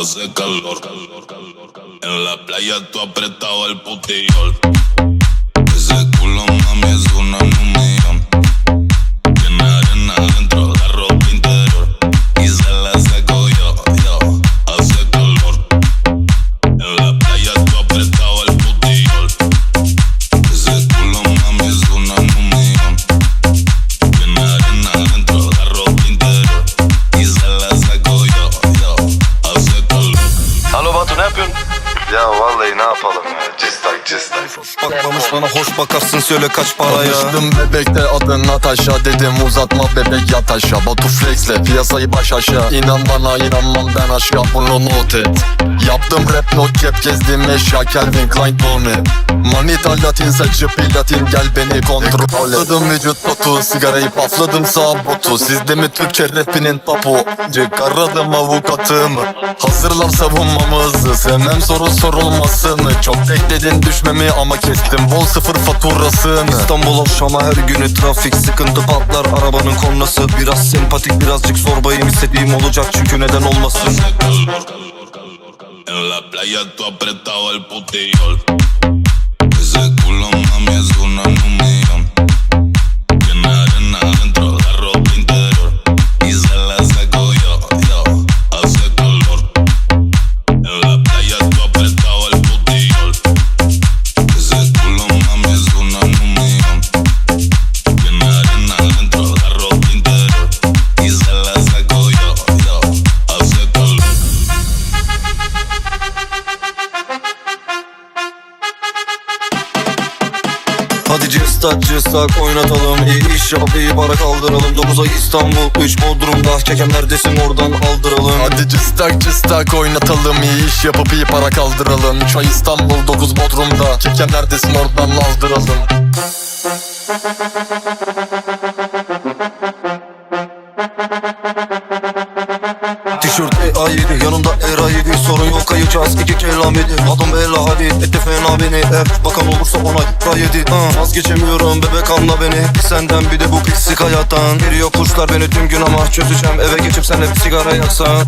hace calor. En la playa tú apretado el putillol. Ya vallahi ne yapalım ya Cistak Bakmamış bana hoş bakarsın söyle kaç para ya. Tanıştım bebekte adın Natasha. Dedim uzatma bebek yat aşağı. Batu flexle piyasayı baş aşağı. İnan bana inanmam ben aşka. Bunu not et. Yaptım rap not cep gezdim eşya. Calvin Klein Bonnet Manita latin saçı platin. Gel beni kontrol et. Patladım vücut botu sigarayı pafladım sağ botu Sizde mi Türkçe rapinin tapu? Çıkarladım avukatımı. Hazırlan savunmamızı. Sevmem soru sorulmasını. Çok bekledin düşmemi ama kestim Bol sıfır faturasını İstanbul Şam'a her günü trafik sıkıntı patlar arabanın kornası Biraz sempatik birazcık zorbayım istediğim olacak çünkü neden olmasın. En la playa tú apretado el putillol. Hadi cıstak cıstak oynatalım. İyi iş yap iyi para kaldıralım. 9 ay İstanbul 3 Bodrum'da. Kekem neredesin oradan aldıralım. Hadi cıstak cıstak oynatalım. İyi iş yapıp iyi para kaldıralım. Çay İstanbul 9 Bodrum'da. Çeken neredesin oradan aldıralım Tişört A7 yanımda Era7 Sorun yok kayacağız. İki kelam yedi Adım Bella hadi etti fena beni. Eğer bakan olursa ona ra yedi. Vazgeçemiyorum bebek anla beni. Senden bir de bu pislik hayattan. Geliyor kuşlar beni tüm gün ama Çözeceğim. Eve geçip senle sigara yaksan